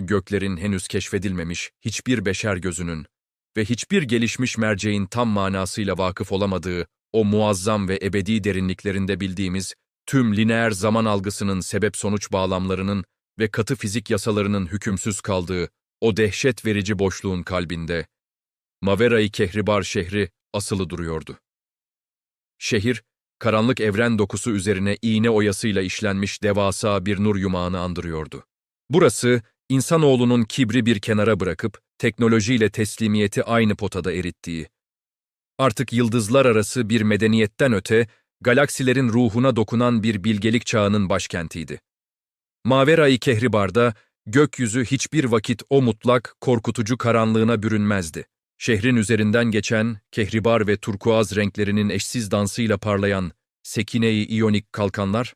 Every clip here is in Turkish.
Göklerin henüz keşfedilmemiş hiçbir beşer gözünün ve hiçbir gelişmiş merceğin tam manasıyla vakıf olamadığı o muazzam ve ebedi derinliklerinde bildiğimiz tüm lineer zaman algısının sebep-sonuç bağlamlarının ve katı fizik yasalarının hükümsüz kaldığı o dehşet verici boşluğun kalbinde, Maverai Kehribar şehri asılı duruyordu. Şehir, karanlık evren dokusu üzerine iğne oyasıyla işlenmiş devasa bir nur yumağını andırıyordu. Burası, insanoğlunun kibri bir kenara bırakıp, teknolojiyle teslimiyeti aynı potada erittiği, artık yıldızlar arası bir medeniyetten öte, galaksilerin ruhuna dokunan bir bilgelik çağının başkentiydi. Maverai Kehribar'da gökyüzü hiçbir vakit o mutlak, korkutucu karanlığına bürünmezdi. Şehrin üzerinden geçen, kehribar ve turkuaz renklerinin eşsiz dansıyla parlayan sekine-i iyonik kalkanlar,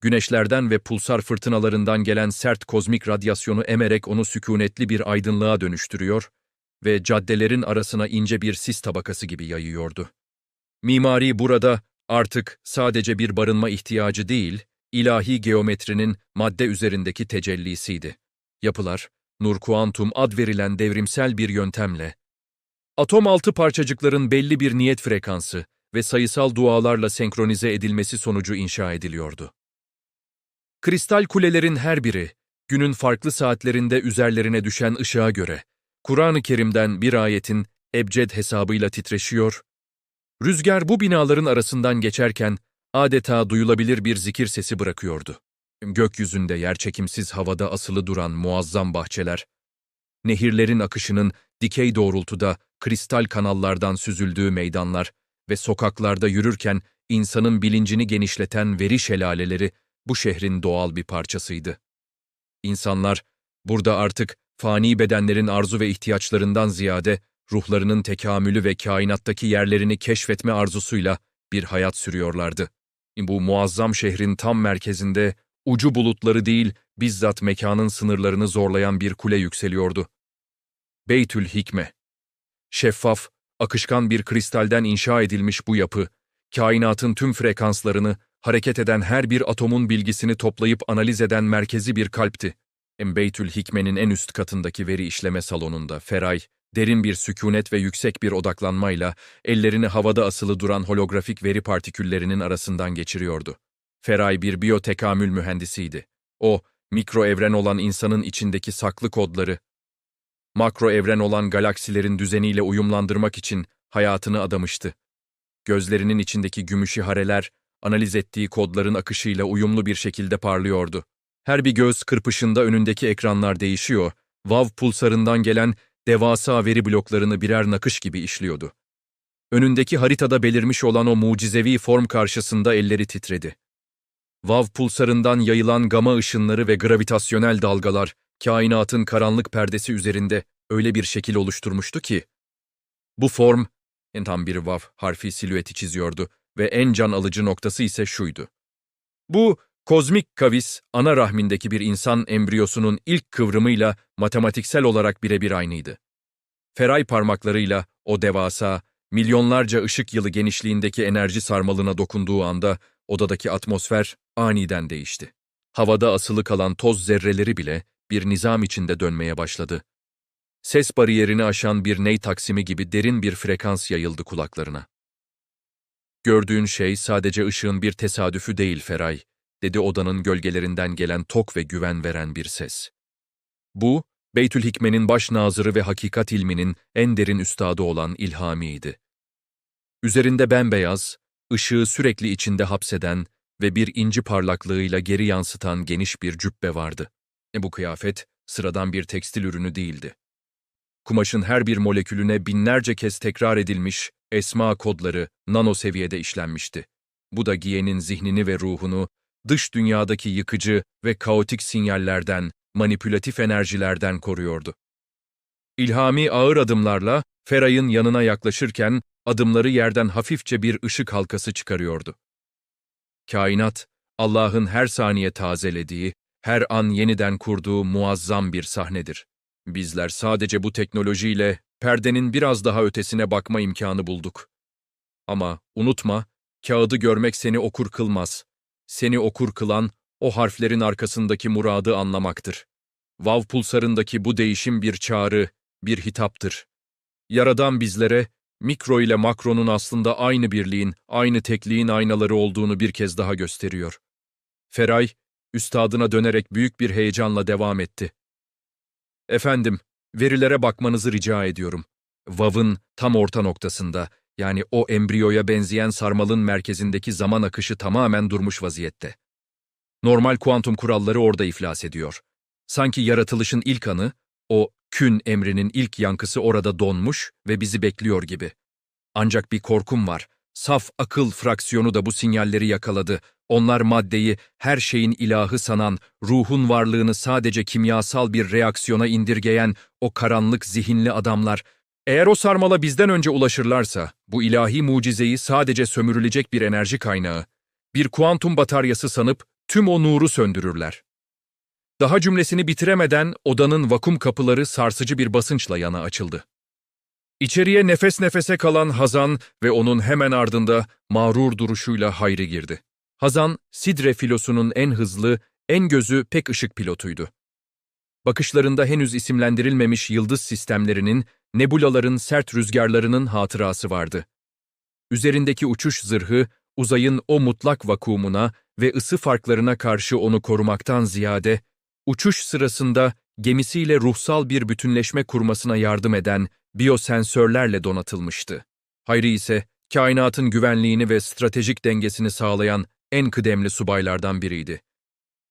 güneşlerden ve pulsar fırtınalarından gelen sert kozmik radyasyonu emerek onu sükunetli bir aydınlığa dönüştürüyor ve caddelerin arasına ince bir sis tabakası gibi yayıyordu. Mimari burada artık sadece bir barınma ihtiyacı değil, ilahi geometrinin madde üzerindeki tecellisiydi. Yapılar, nur kuantum ad verilen devrimsel bir yöntemle, atom altı parçacıkların belli bir niyet frekansı ve sayısal dualarla senkronize edilmesi sonucu inşa ediliyordu. Kristal kulelerin her biri, günün farklı saatlerinde üzerlerine düşen ışığa göre, Kur'an-ı Kerim'den bir ayetin ebced hesabıyla titreşiyor, rüzgar bu binaların arasından geçerken adeta duyulabilir bir zikir sesi bırakıyordu. Gökyüzünde yerçekimsiz havada asılı duran muazzam bahçeler, nehirlerin akışının dikey doğrultuda kristal kanallardan süzüldüğü meydanlar ve sokaklarda yürürken insanın bilincini genişleten veri şelaleleri bu şehrin doğal bir parçasıydı. İnsanlar burada artık fani bedenlerin arzu ve ihtiyaçlarından ziyade ruhlarının tekamülü ve kainattaki yerlerini keşfetme arzusuyla bir hayat sürüyorlardı. Bu muazzam şehrin tam merkezinde ucu bulutları değil, bizzat mekanın sınırlarını zorlayan bir kule yükseliyordu. Beytül Hikme Şeffaf, akışkan bir kristalden inşa edilmiş bu yapı, kainatın tüm frekanslarını, hareket eden her bir atomun bilgisini toplayıp analiz eden merkezi bir kalpti. Beytül Hikme'nin en üst katındaki veri işleme salonunda Feray, derin bir sükunet ve yüksek bir odaklanmayla ellerini havada asılı duran holografik veri partiküllerinin arasından geçiriyordu. Feray bir biyotekamül mühendisiydi. O, mikro evren olan insanın içindeki saklı kodları, makro evren olan galaksilerin düzeniyle uyumlandırmak için hayatını adamıştı. Gözlerinin içindeki gümüşü hareler, analiz ettiği kodların akışıyla uyumlu bir şekilde parlıyordu. Her bir göz kırpışında önündeki ekranlar değişiyor, VAV pulsarından gelen devasa veri bloklarını birer nakış gibi işliyordu. Önündeki haritada belirmiş olan o mucizevi form karşısında elleri titredi. VAV pulsarından yayılan gama ışınları ve gravitasyonel dalgalar, kainatın karanlık perdesi üzerinde öyle bir şekil oluşturmuştu ki, bu form, en tam bir VAV harfi silüeti çiziyordu ve en can alıcı noktası ise şuydu. Bu, kozmik kavis, ana rahmindeki bir insan embriyosunun ilk kıvrımıyla matematiksel olarak birebir aynıydı. Feray parmaklarıyla o devasa, milyonlarca ışık yılı genişliğindeki enerji sarmalına dokunduğu anda odadaki atmosfer aniden değişti. Havada asılı kalan toz zerreleri bile bir nizam içinde dönmeye başladı. Ses bariyerini aşan bir ney taksimi gibi derin bir frekans yayıldı kulaklarına. Gördüğün şey sadece ışığın bir tesadüfü değil Feray, dedi odanın gölgelerinden gelen tok ve güven veren bir ses. Bu, Beytül Hikme'nin baş nazırı ve hakikat ilminin en derin üstadı olan İlhami'ydi. Üzerinde bembeyaz, ışığı sürekli içinde hapseden ve bir inci parlaklığıyla geri yansıtan geniş bir cübbe vardı. E bu kıyafet, sıradan bir tekstil ürünü değildi. Kumaşın her bir molekülüne binlerce kez tekrar edilmiş esma kodları nano seviyede işlenmişti. Bu da giyenin zihnini ve ruhunu dış dünyadaki yıkıcı ve kaotik sinyallerden, manipülatif enerjilerden koruyordu. İlhami ağır adımlarla Feray'ın yanına yaklaşırken adımları yerden hafifçe bir ışık halkası çıkarıyordu. Kainat, Allah'ın her saniye tazelediği, her an yeniden kurduğu muazzam bir sahnedir. Bizler sadece bu teknolojiyle perdenin biraz daha ötesine bakma imkanı bulduk. Ama unutma, kağıdı görmek seni okur kılmaz. Seni okur kılan, o harflerin arkasındaki muradı anlamaktır. Vav pulsarındaki bu değişim bir çağrı, bir hitaptır. Yaradan bizlere, mikro ile makronun aslında aynı birliğin, aynı tekliğin aynaları olduğunu bir kez daha gösteriyor. Feray, üstadına dönerek büyük bir heyecanla devam etti. Efendim, verilere bakmanızı rica ediyorum. Vav'ın tam orta noktasında, yani o embriyoya benzeyen sarmalın merkezindeki zaman akışı tamamen durmuş vaziyette. Normal kuantum kuralları orada iflas ediyor. Sanki yaratılışın ilk anı, o kün emrinin ilk yankısı orada donmuş ve bizi bekliyor gibi. Ancak bir korkum var. Saf akıl fraksiyonu da bu sinyalleri yakaladı. Onlar maddeyi, her şeyin ilahı sanan, ruhun varlığını sadece kimyasal bir reaksiyona indirgeyen o karanlık zihinli adamlar, eğer o sarmala bizden önce ulaşırlarsa, bu ilahi mucizeyi sadece sömürülecek bir enerji kaynağı, bir kuantum bataryası sanıp tüm o nuru söndürürler. Daha cümlesini bitiremeden odanın vakum kapıları sarsıcı bir basınçla yana açıldı. İçeriye nefes nefese kalan Hazan ve onun hemen ardında mağrur duruşuyla Hayri girdi. Hazan, Sidre filosunun en hızlı, en gözü pek ışık pilotuydu. Bakışlarında henüz isimlendirilmemiş yıldız sistemlerinin, nebulaların sert rüzgarlarının hatırası vardı. Üzerindeki uçuş zırhı, uzayın o mutlak vakumuna ve ısı farklarına karşı onu korumaktan ziyade, uçuş sırasında gemisiyle ruhsal bir bütünleşme kurmasına yardım eden biyosensörlerle donatılmıştı. Hayri ise kainatın güvenliğini ve stratejik dengesini sağlayan en kıdemli subaylardan biriydi.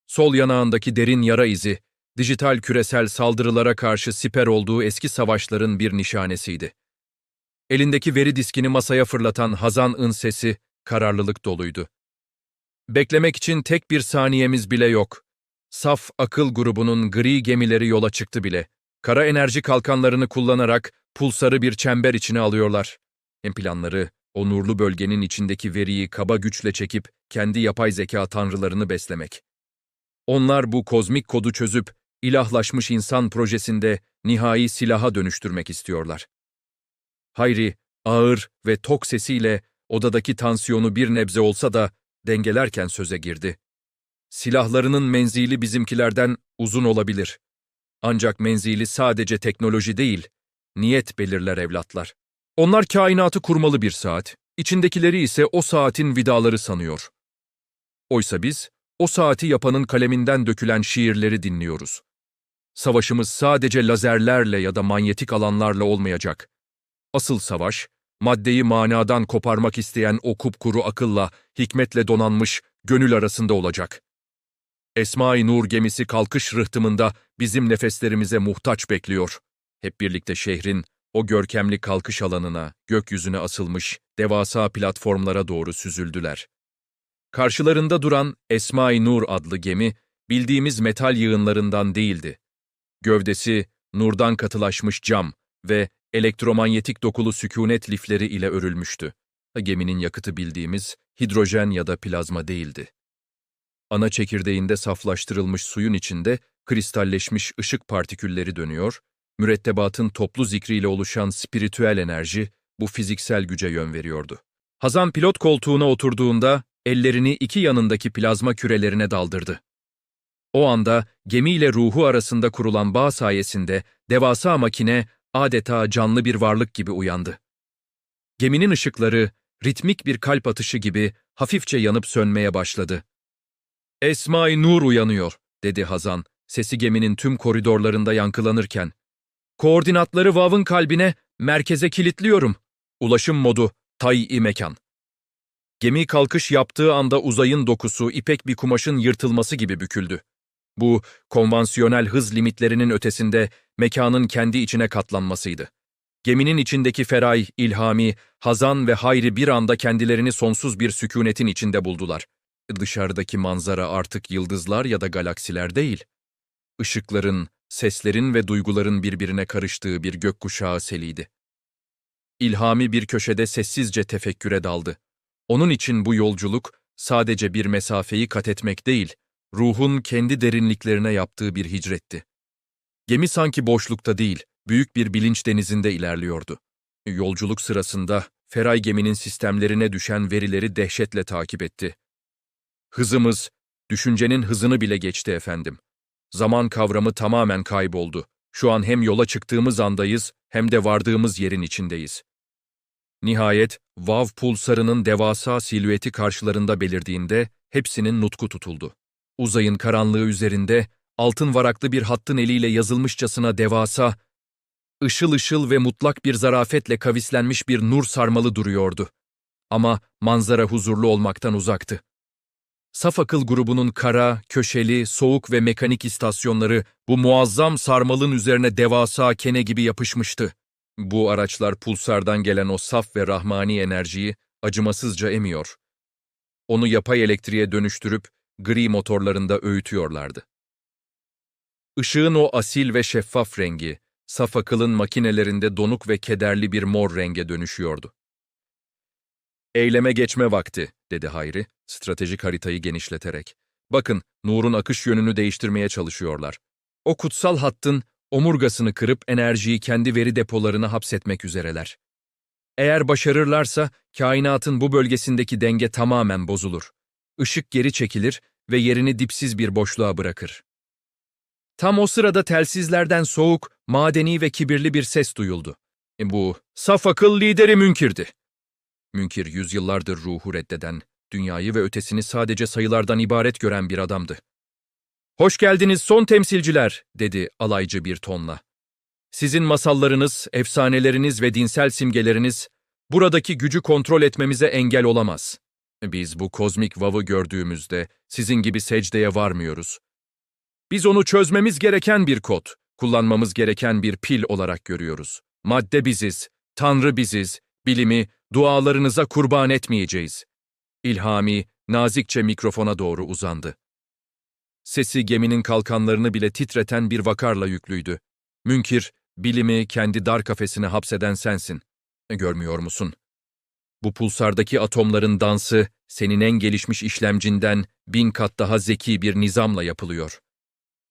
Sol yanağındaki derin yara izi, dijital küresel saldırılara karşı siper olduğu eski savaşların bir nişanesiydi. Elindeki veri diskini masaya fırlatan Hazan'ın sesi kararlılık doluydu. Beklemek için tek bir saniyemiz bile yok. Saf akıl grubunun gri gemileri yola çıktı bile. Kara enerji kalkanlarını kullanarak pulsarı bir çember içine alıyorlar. Planları, o nurlu bölgenin içindeki veriyi kaba güçle çekip kendi yapay zeka tanrılarını beslemek. Onlar bu kozmik kodu çözüp ilahlaşmış insan projesinde nihai silaha dönüştürmek istiyorlar. Hayri, ağır ve tok sesiyle odadaki tansiyonu bir nebze olsa da dengelerken söze girdi. Silahlarının menzili bizimkilerden uzun olabilir. Ancak menzili sadece teknoloji değil, niyet belirler evlatlar. Onlar kainatı kurmalı bir saat, içindekileri ise o saatin vidaları sanıyor. Oysa biz, o saati yapanın kaleminden dökülen şiirleri dinliyoruz. Savaşımız sadece lazerlerle ya da manyetik alanlarla olmayacak. Asıl savaş, maddeyi manadan koparmak isteyen o kupkuru akılla, hikmetle donanmış gönül arasında olacak. Esma-i Nur gemisi kalkış rıhtımında bizim nefeslerimize muhtaç bekliyor. Hep birlikte şehrin o görkemli kalkış alanına, gökyüzüne asılmış devasa platformlara doğru süzüldüler. Karşılarında duran Esma-i Nur adlı gemi, bildiğimiz metal yığınlarından değildi. Gövdesi, nurdan katılaşmış cam ve elektromanyetik dokulu sükunet lifleri ile örülmüştü. Geminin yakıtı bildiğimiz hidrojen ya da plazma değildi. Ana çekirdeğinde saflaştırılmış suyun içinde kristalleşmiş ışık partikülleri dönüyor, mürettebatın toplu zikriyle oluşan spiritüel enerji bu fiziksel güce yön veriyordu. Hazan pilot koltuğuna oturduğunda ellerini iki yanındaki plazma kürelerine daldırdı. O anda gemiyle ruhu arasında kurulan bağ sayesinde devasa makine adeta canlı bir varlık gibi uyandı. Geminin ışıkları ritmik bir kalp atışı gibi hafifçe yanıp sönmeye başladı. Esma-i Nur uyanıyor, dedi Hazan, sesi geminin tüm koridorlarında yankılanırken. Koordinatları Vav'ın kalbine, merkeze kilitliyorum. Ulaşım modu, tay-i mekan. Gemi kalkış yaptığı anda uzayın dokusu ipek bir kumaşın yırtılması gibi büküldü. Bu, konvansiyonel hız limitlerinin ötesinde mekanın kendi içine katlanmasıydı. Geminin içindeki Feray, İlhami, Hazan ve Hayri bir anda kendilerini sonsuz bir sükunetin içinde buldular. Dışarıdaki manzara artık yıldızlar ya da galaksiler değil. Işıkların, seslerin ve duyguların birbirine karıştığı bir gökkuşağı seliydi. İlhami bir köşede sessizce tefekküre daldı. Onun için bu yolculuk sadece bir mesafeyi kat etmek değil, ruhun kendi derinliklerine yaptığı bir hicretti. Gemi sanki boşlukta değil, büyük bir bilinç denizinde ilerliyordu. Yolculuk sırasında Feray geminin sistemlerine düşen verileri dehşetle takip etti. Hızımız, düşüncenin hızını bile geçti efendim. Zaman kavramı tamamen kayboldu. Şu an hem yola çıktığımız andayız hem de vardığımız yerin içindeyiz. Nihayet Vav pulsarının devasa silüeti karşılarında belirdiğinde hepsinin nutku tutuldu. Uzayın karanlığı üzerinde altın varaklı bir hattın eliyle yazılmışçasına devasa, ışıl ışıl ve mutlak bir zarafetle kavislenmiş bir nur sarmalı duruyordu. Ama manzara huzurlu olmaktan uzaktı. Saf akıl grubunun kara, köşeli, soğuk ve mekanik istasyonları bu muazzam sarmalın üzerine devasa kene gibi yapışmıştı. Bu araçlar pulsardan gelen o saf ve rahmani enerjiyi acımasızca emiyor. Onu yapay elektriğe dönüştürüp gri motorlarında öğütüyorlardı. Işığın o asil ve şeffaf rengi, saf akılın makinelerinde donuk ve kederli bir mor renge dönüşüyordu. Eyleme geçme vakti, dedi Hayri, stratejik haritayı genişleterek. Bakın, Nur'un akış yönünü değiştirmeye çalışıyorlar. O kutsal hattın omurgasını kırıp enerjiyi kendi veri depolarına hapsetmek üzereler. Eğer başarırlarsa, kainatın bu bölgesindeki denge tamamen bozulur. Işık geri çekilir ve yerini dipsiz bir boşluğa bırakır. Tam o sırada telsizlerden soğuk, madeni ve kibirli bir ses duyuldu. E bu, saf akıl lideri Münkir'di. Münkir yüzyıllardır ruhu reddeden, dünyayı ve ötesini sadece sayılardan ibaret gören bir adamdı. Hoş geldiniz son temsilciler, dedi alaycı bir tonla. Sizin masallarınız, efsaneleriniz ve dinsel simgeleriniz buradaki gücü kontrol etmemize engel olamaz. Biz bu kozmik vavı gördüğümüzde sizin gibi secdeye varmıyoruz. Biz onu çözmemiz gereken bir kod, kullanmamız gereken bir pil olarak görüyoruz. Madde biziz, Tanrı biziz, bilimi dualarınıza kurban etmeyeceğiz. İlhami nazikçe mikrofona doğru uzandı. Sesi geminin kalkanlarını bile titreten bir vakarla yüklüydü. Münkir, bilimi kendi dar kafesine hapseden sensin. E, Görmüyor musun? Bu pulsardaki atomların dansı senin en gelişmiş işlemcinden bin kat daha zeki bir nizamla yapılıyor.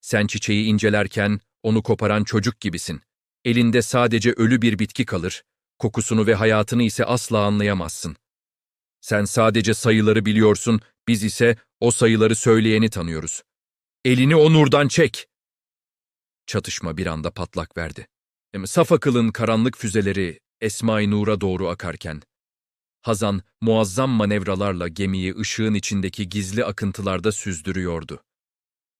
Sen çiçeği incelerken onu koparan çocuk gibisin. Elinde sadece ölü bir bitki kalır, kokusunu ve hayatını ise asla anlayamazsın. Sen sadece sayıları biliyorsun, biz ise o sayıları söyleyeni tanıyoruz. Elini o nurdan çek! Çatışma bir anda patlak verdi. Saf akılın karanlık füzeleri Esma-i Nur'a doğru akarken, Hazan muazzam manevralarla gemiyi ışığın içindeki gizli akıntılarda süzdürüyordu.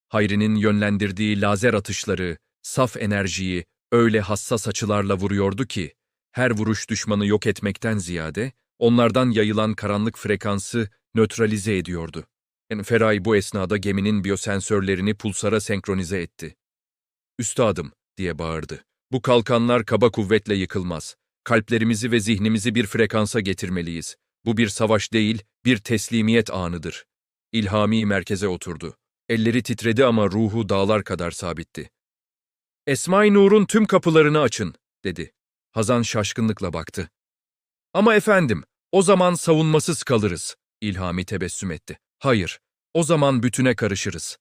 Hayri'nin yönlendirdiği lazer atışları, saf enerjiyi öyle hassas açılarla vuruyordu ki, her vuruş düşmanı yok etmekten ziyade, onlardan yayılan karanlık frekansı nötralize ediyordu. Enferay bu esnada geminin biyosensörlerini pulsara senkronize etti. Üstadım, diye bağırdı. Bu kalkanlar kaba kuvvetle yıkılmaz. Kalplerimizi ve zihnimizi bir frekansa getirmeliyiz. Bu bir savaş değil, bir teslimiyet anıdır. İlhami merkeze oturdu. Elleri titredi ama ruhu dağlar kadar sabitti. Esma-i Nur'un tüm kapılarını açın, dedi. Hazan şaşkınlıkla baktı. Ama efendim, o zaman savunmasız kalırız, İlhami tebessüm etti. Hayır, o zaman bütüne karışırız.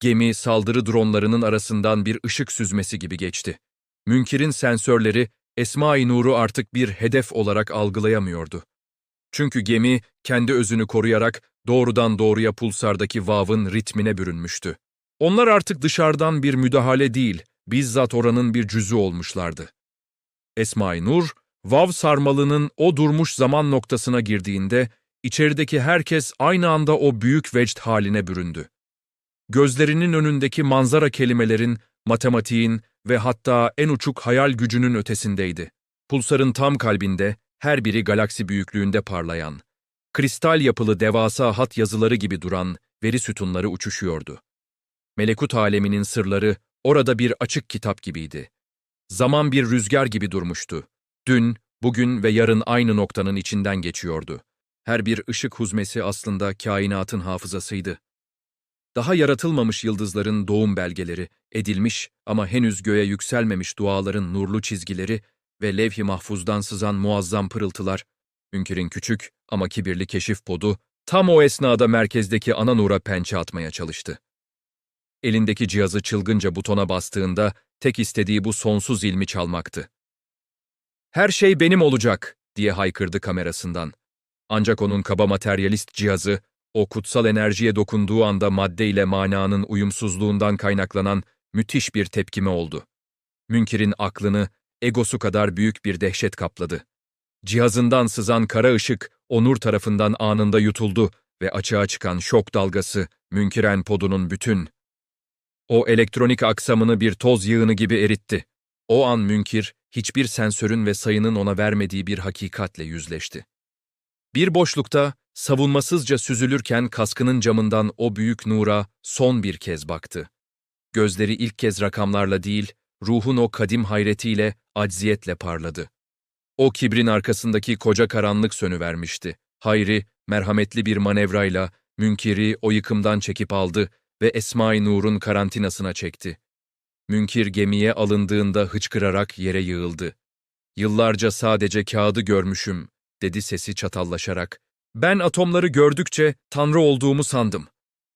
Gemi saldırı dronlarının arasından bir ışık süzmesi gibi geçti. Münkir'in sensörleri Esma-i Nur'u artık bir hedef olarak algılayamıyordu. Çünkü gemi kendi özünü koruyarak doğrudan doğruya pulsardaki vav'ın ritmine bürünmüştü. Onlar artık dışarıdan bir müdahale değil, bizzat oranın bir cüzü olmuşlardı. Esma-i Nur, vav sarmalının o durmuş zaman noktasına girdiğinde, içerideki herkes aynı anda o büyük vecd haline büründü. Gözlerinin önündeki manzara kelimelerin, matematiğin ve hatta en uçuk hayal gücünün ötesindeydi. Pulsarın tam kalbinde, her biri galaksi büyüklüğünde parlayan, kristal yapılı devasa hat yazıları gibi duran veri sütunları uçuşuyordu. Melekut aleminin sırları orada bir açık kitap gibiydi. Zaman bir rüzgar gibi durmuştu. Dün, bugün ve yarın aynı noktanın içinden geçiyordu. Her bir ışık huzmesi aslında kainatın hafızasıydı. Daha yaratılmamış yıldızların doğum belgeleri, edilmiş ama henüz göğe yükselmemiş duaların nurlu çizgileri ve levh-i mahfuzdan sızan muazzam pırıltılar, Ünkür'ün küçük ama kibirli keşif podu tam o esnada merkezdeki ana nura pençe atmaya çalıştı. Elindeki cihazı çılgınca butona bastığında tek istediği bu sonsuz ilmi çalmaktı. Her şey benim olacak diye haykırdı kamerasından. Ancak onun kaba materyalist cihazı O kutsal enerjiye dokunduğu anda madde ile mananın uyumsuzluğundan kaynaklanan müthiş bir tepkime oldu. Münkir'in aklını egosu kadar büyük bir dehşet kapladı. Cihazından sızan kara ışık o nur tarafından anında yutuldu ve açığa çıkan şok dalgası Münkiren podunun bütün o elektronik aksamını bir toz yığını gibi eritti. O an Münkir, hiçbir sensörün ve sayının ona vermediği bir hakikatle yüzleşti. Bir boşlukta, savunmasızca süzülürken kaskının camından o büyük nura son bir kez baktı. Gözleri ilk kez rakamlarla değil, ruhun o kadim hayretiyle, acziyetle parladı. O kibrin arkasındaki koca karanlık sönüvermişti. Hayri, merhametli bir manevrayla, Münkir'i o yıkımdan çekip aldı ve Esma-i Nur'un karantinasına çekti. Münkir gemiye alındığında hıçkırarak yere yığıldı. Yıllarca sadece kağıdı görmüşüm, dedi sesi çatallaşarak. Ben atomları gördükçe Tanrı olduğumu sandım.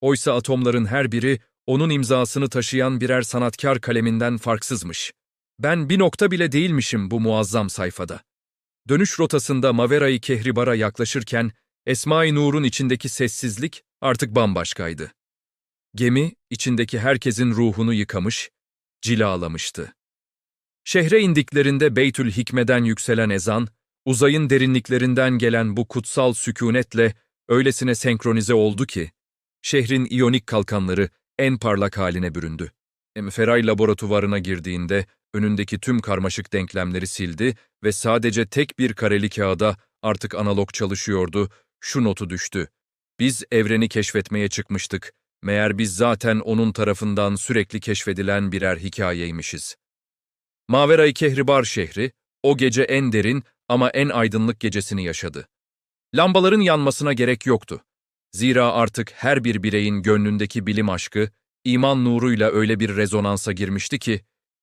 Oysa atomların her biri onun imzasını taşıyan birer sanatkar kaleminden farksızmış. Ben bir nokta bile değilmişim bu muazzam sayfada. Dönüş rotasında Mavera'yı Kehribar'a yaklaşırken Esma-i Nur'un içindeki sessizlik artık bambaşkaydı. Gemi, içindeki herkesin ruhunu yıkamış, cilalamıştı. Şehre indiklerinde Beytül Hikme'den yükselen ezan, uzayın derinliklerinden gelen bu kutsal sükunetle öylesine senkronize oldu ki, şehrin iyonik kalkanları en parlak haline büründü. Feray laboratuvarına girdiğinde önündeki tüm karmaşık denklemleri sildi ve sadece tek bir kareli kağıda artık analog çalışıyordu, şu notu düştü. Biz evreni keşfetmeye çıkmıştık. Meğer biz zaten onun tarafından sürekli keşfedilen birer hikayeymişiz. Maveray Kehribar şehri, o gece en derin ama en aydınlık gecesini yaşadı. Lambaların yanmasına gerek yoktu. Zira artık her bir bireyin gönlündeki bilim aşkı, iman nuruyla öyle bir rezonansa girmişti ki,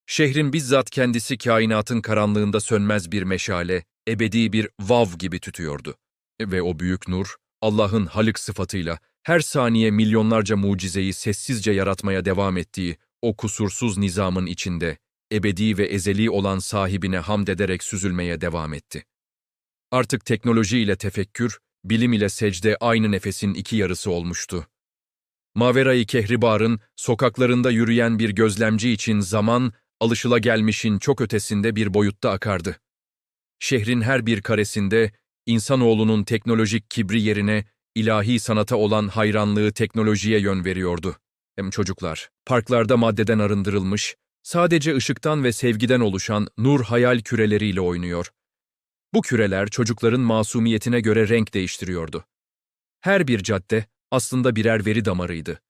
şehrin bizzat kendisi kainatın karanlığında sönmez bir meşale, ebedi bir vav gibi tütüyordu. Ve o büyük nur, Allah'ın Halik sıfatıyla her saniye milyonlarca mucizeyi sessizce yaratmaya devam ettiği o kusursuz nizamın içinde, ebedi ve ezeli olan sahibine hamd ederek süzülmeye devam etti. Artık teknoloji ile tefekkür, bilim ile secde aynı nefesin iki yarısı olmuştu. Mavera-i Kehribar'ın sokaklarında yürüyen bir gözlemci için zaman, alışılagelmişin çok ötesinde bir boyutta akardı. Şehrin her bir karesinde, insanoğlunun teknolojik kibri yerine ilahi sanata olan hayranlığı teknolojiye yön veriyordu. Hem çocuklar, parklarda maddeden arındırılmış, sadece ışıktan ve sevgiden oluşan nur hayal küreleriyle oynuyor. Bu küreler çocukların masumiyetine göre renk değiştiriyordu. Her bir cadde aslında birer veri damarıydı.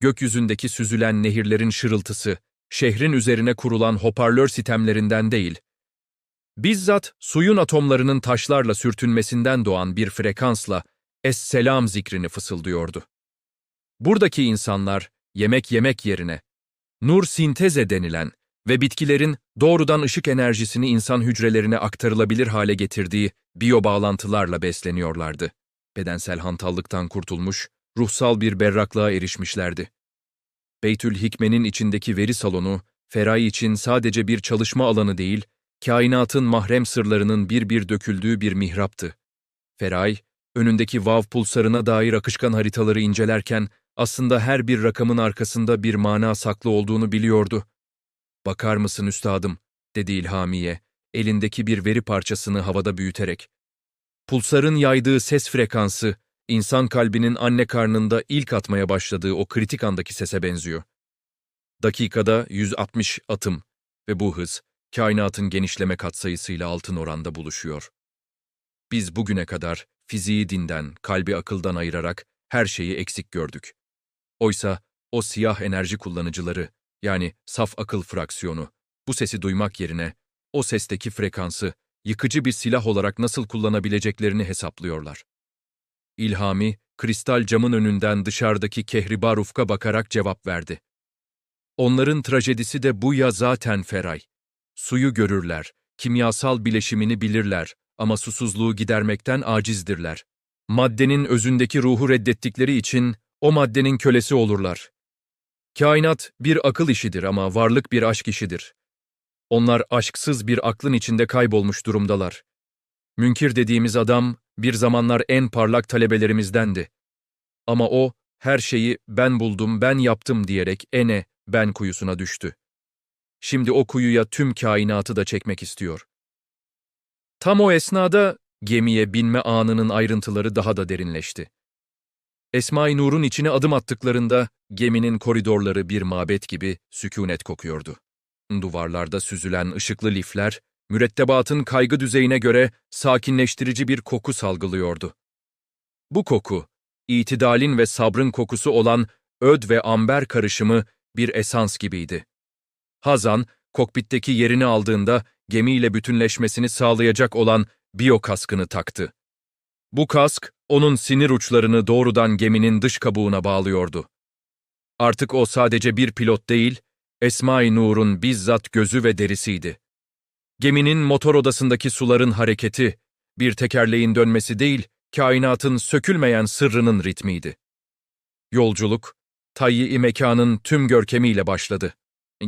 Gökyüzündeki süzülen nehirlerin şırıltısı, şehrin üzerine kurulan hoparlör sistemlerinden değil, bizzat suyun atomlarının taşlarla sürtünmesinden doğan bir frekansla Es-Selam zikrini fısıldıyordu. Buradaki insanlar yemek yemek yerine nur sinteze denilen ve bitkilerin doğrudan ışık enerjisini insan hücrelerine aktarılabilir hale getirdiği biyo bağlantılarla besleniyorlardı. Bedensel hantallıktan kurtulmuş, ruhsal bir berraklığa erişmişlerdi. Beytül Hikme'nin içindeki veri salonu, Feray için sadece bir çalışma alanı değil, kainatın mahrem sırlarının bir bir döküldüğü bir mihraptı. Feray, önündeki vav pulsarına dair akışkan haritaları incelerken aslında her bir rakamın arkasında bir mana saklı olduğunu biliyordu. Bakar mısın üstadım, dedi İlhamiye, elindeki bir veri parçasını havada büyüterek. Pulsarın yaydığı ses frekansı, insan kalbinin anne karnında ilk atmaya başladığı o kritik andaki sese benziyor. Dakikada 160 atım ve bu hız, kainatın genişleme katsayısıyla altın oranda buluşuyor. Biz bugüne kadar fiziği dinden, kalbi akıldan ayırarak her şeyi eksik gördük. Oysa o siyah enerji kullanıcıları, yani saf akıl fraksiyonu, bu sesi duymak yerine o sesteki frekansı yıkıcı bir silah olarak nasıl kullanabileceklerini hesaplıyorlar. İlhami, kristal camın önünden dışarıdaki kehribar ufka bakarak cevap verdi. Onların trajedisi de bu ya zaten Feray. Suyu görürler, kimyasal bileşimini bilirler ama susuzluğu gidermekten acizdirler. Maddenin özündeki ruhu reddettikleri için o maddenin kölesi olurlar. Kainat bir akıl işidir ama varlık bir aşk işidir. Onlar aşksız bir aklın içinde kaybolmuş durumdalar. Münkir dediğimiz adam bir zamanlar en parlak talebelerimizdendi. Ama o, her şeyi ben buldum, ben yaptım diyerek ene, ben kuyusuna düştü. Şimdi o kuyuya tüm kainatı da çekmek istiyor. Tam o esnada gemiye binme anının ayrıntıları daha da derinleşti. Esma-i Nur'un içine adım attıklarında geminin koridorları bir mabet gibi sükunet kokuyordu. Duvarlarda süzülen ışıklı lifler, mürettebatın kaygı düzeyine göre sakinleştirici bir koku salgılıyordu. Bu koku, itidalin ve sabrın kokusu olan öd ve amber karışımı bir esans gibiydi. Hazan, kokpitteki yerini aldığında gemiyle bütünleşmesini sağlayacak olan biyo kaskını taktı. Bu kask, onun sinir uçlarını doğrudan geminin dış kabuğuna bağlıyordu. Artık o sadece bir pilot değil, Esma-i Nur'un bizzat gözü ve derisiydi. Geminin motor odasındaki suların hareketi, bir tekerleğin dönmesi değil, kainatın sökülmeyen sırrının ritmiydi. Yolculuk, tayyi mekanın tüm görkemiyle başladı.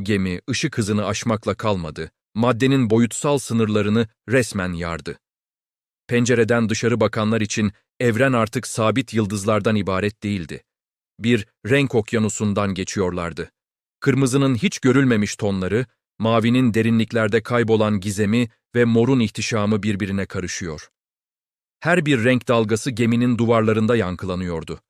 Gemi ışık hızını aşmakla kalmadı, maddenin boyutsal sınırlarını resmen yardı. Pencereden dışarı bakanlar için evren artık sabit yıldızlardan ibaret değildi. Bir renk okyanusundan geçiyorlardı. Kırmızının hiç görülmemiş tonları, mavinin derinliklerde kaybolan gizemi ve morun ihtişamı birbirine karışıyor. Her bir renk dalgası geminin duvarlarında yankılanıyordu.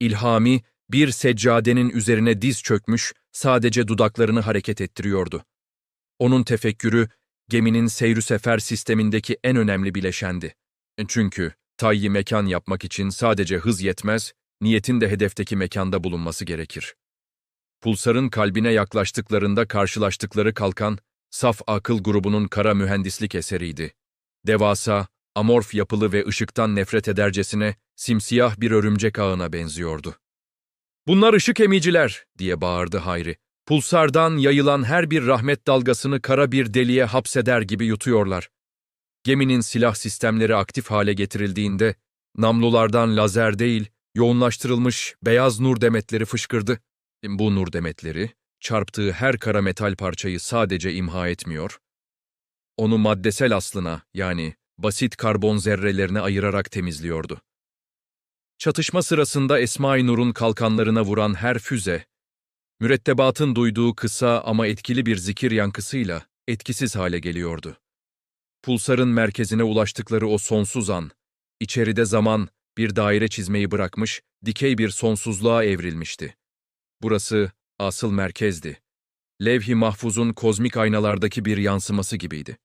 İlhami, bir seccadenin üzerine diz çökmüş, sadece dudaklarını hareket ettiriyordu. Onun tefekkürü, geminin seyru sefer sistemindeki en önemli bileşendi. Çünkü tayyi mekan yapmak için sadece hız yetmez, niyetin de hedefteki mekanda bulunması gerekir. Pulsarın kalbine yaklaştıklarında karşılaştıkları kalkan, saf akıl grubunun kara mühendislik eseriydi. Devasa, amorf yapılı ve ışıktan nefret edercesine simsiyah bir örümcek ağına benziyordu. Bunlar ışık emiciler, diye bağırdı Hayri. Pulsardan yayılan her bir rahmet dalgasını kara bir deliğe hapseder gibi yutuyorlar. Geminin silah sistemleri aktif hale getirildiğinde, namlulardan lazer değil, yoğunlaştırılmış beyaz nur demetleri fışkırdı. Bu nur demetleri, çarptığı her kara metal parçayı sadece imha etmiyor, onu maddesel aslına yani basit karbon zerrelerine ayırarak temizliyordu. Çatışma sırasında Esma-i Nur'un kalkanlarına vuran her füze, mürettebatın duyduğu kısa ama etkili bir zikir yankısıyla etkisiz hale geliyordu. Pulsarın merkezine ulaştıkları o sonsuz an, içeride zaman bir daire çizmeyi bırakmış, dikey bir sonsuzluğa evrilmişti. Burası asıl merkezdi. Levh-i mahfuzun kozmik aynalardaki bir yansıması gibiydi.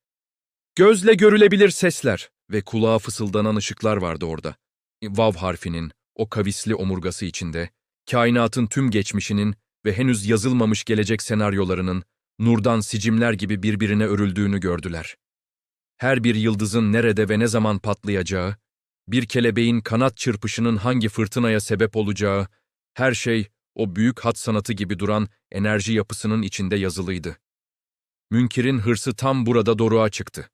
Gözle görülebilir sesler ve kulağa fısıldanan ışıklar vardı orada. Vav harfinin, o kavisli omurgası içinde, kainatın tüm geçmişinin ve henüz yazılmamış gelecek senaryolarının nurdan sicimler gibi birbirine örüldüğünü gördüler. Her bir yıldızın nerede ve ne zaman patlayacağı, bir kelebeğin kanat çırpışının hangi fırtınaya sebep olacağı, her şey o büyük hat sanatı gibi duran enerji yapısının içinde yazılıydı. Münkirin hırsı tam burada doruğa çıktı.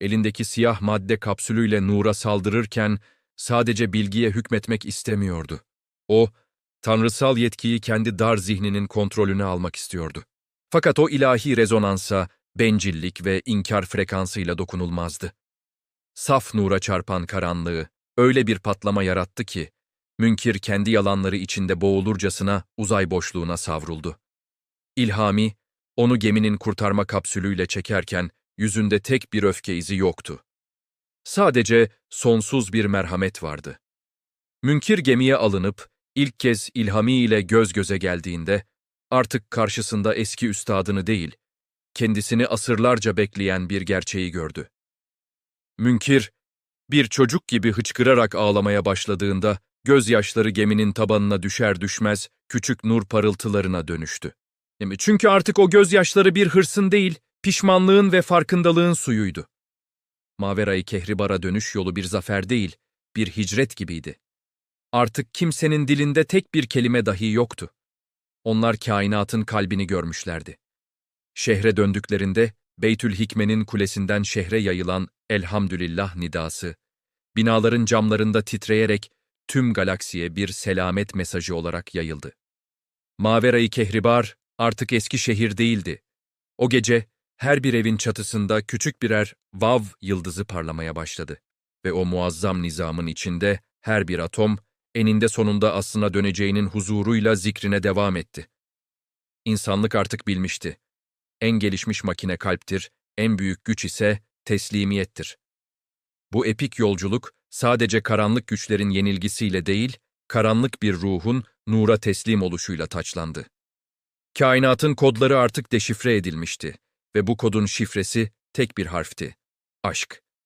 Elindeki siyah madde kapsülüyle Nur'a saldırırken sadece bilgiye hükmetmek istemiyordu. O, tanrısal yetkiyi kendi dar zihninin kontrolüne almak istiyordu. Fakat o ilahi rezonansa bencillik ve inkar frekansıyla dokunulmazdı. Saf nura çarpan karanlığı öyle bir patlama yarattı ki, Münkir kendi yalanları içinde boğulurcasına uzay boşluğuna savruldu. İlhami, onu geminin kurtarma kapsülüyle çekerken yüzünde tek bir öfke izi yoktu. Sadece sonsuz bir merhamet vardı. Münkir gemiye alınıp ilk kez İlhami ile göz göze geldiğinde artık karşısında eski üstadını değil, kendisini asırlarca bekleyen bir gerçeği gördü. Münkir, bir çocuk gibi hıçkırarak ağlamaya başladığında gözyaşları geminin tabanına düşer düşmez küçük nur parıltılarına dönüştü. Çünkü artık o gözyaşları bir hırsın değil, pişmanlığın ve farkındalığın suyuydu. Mavera'yı Kehribar'a dönüş yolu bir zafer değil, bir hicret gibiydi. Artık kimsenin dilinde tek bir kelime dahi yoktu. Onlar kainatın kalbini görmüşlerdi. Şehre döndüklerinde Beytül Hikme'nin kulesinden şehre yayılan Elhamdülillah nidası, binaların camlarında titreyerek tüm galaksiye bir selamet mesajı olarak yayıldı. Mavera-i Kehribar artık eski şehir değildi. O gece her bir evin çatısında küçük birer vav yıldızı parlamaya başladı ve o muazzam nizamın içinde her bir atom eninde sonunda aslına döneceğinin huzuruyla zikrine devam etti. İnsanlık artık bilmişti. En gelişmiş makine kalptir, en büyük güç ise teslimiyettir. Bu epik yolculuk sadece karanlık güçlerin yenilgisiyle değil, karanlık bir ruhun nura teslim oluşuyla taçlandı. Kainatın kodları artık deşifre edilmişti ve bu kodun şifresi tek bir harfti. Aşk.